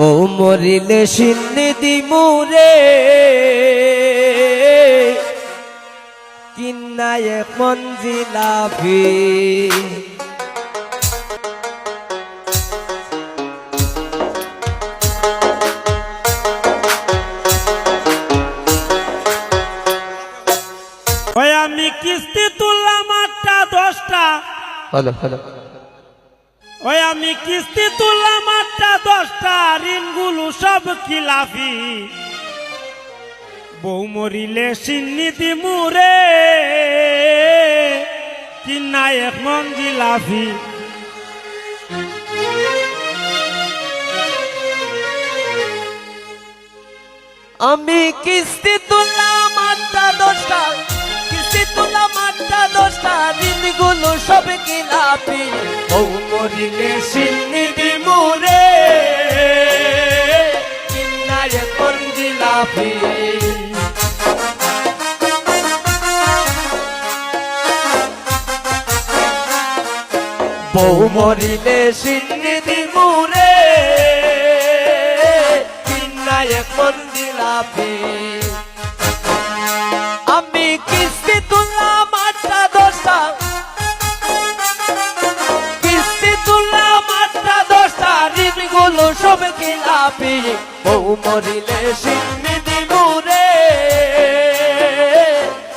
ও মরিলে সিন্নিদি মুরে কিন্নায় মঞ্জিলাভি ওই আমি কিস্তি তুললাম আটটা দশটা। হলো হলো ওই আমি কিস্তি তুললাম ঋণগুলো সব খিলাফি। বউ মরিলে সিন্নিতি মুরে কিনা এক মঞ্জিলাফি আমি কিস্তি তুললাম আটটা দশটা, কিস্তি তুললাম আটটা দশটা দিনগুলো সব কিলাপি ও মরিলে সিন্নিদি মুরে বউ মরিলে সিন্নিদি মুরে কিন্নায় কোন জিলাপি আমি কিস্তি তুললাম আটটা দশটা। কিস্তি তুললাম আটটা দশটা, ঋণগুলো সব কিলাপি। বউ মরিলে সিন্নিদি মুরে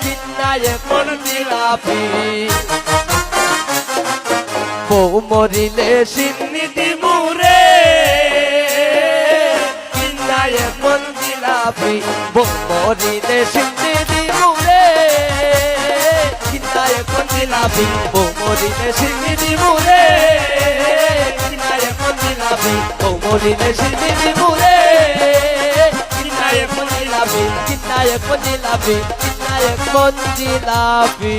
কিন্নায় কোন জিলাপি বউ মরিলে সিন্নিদি মুরে কিন্নায় কোন জিলাপি, বউ মরিলে সিন্নিদি মুরে কিন্নায় কোন জিলাপি, বউ মরিলে সিন্নিদি মুরে কিন্নায় কোন জিলাপি, বউ মরিলে সিন্নিদি মুরে কিন্নায় কোন জিলাপি কিন্নায় কোন জিলাপি কিন্নায় কোন জিলাপি।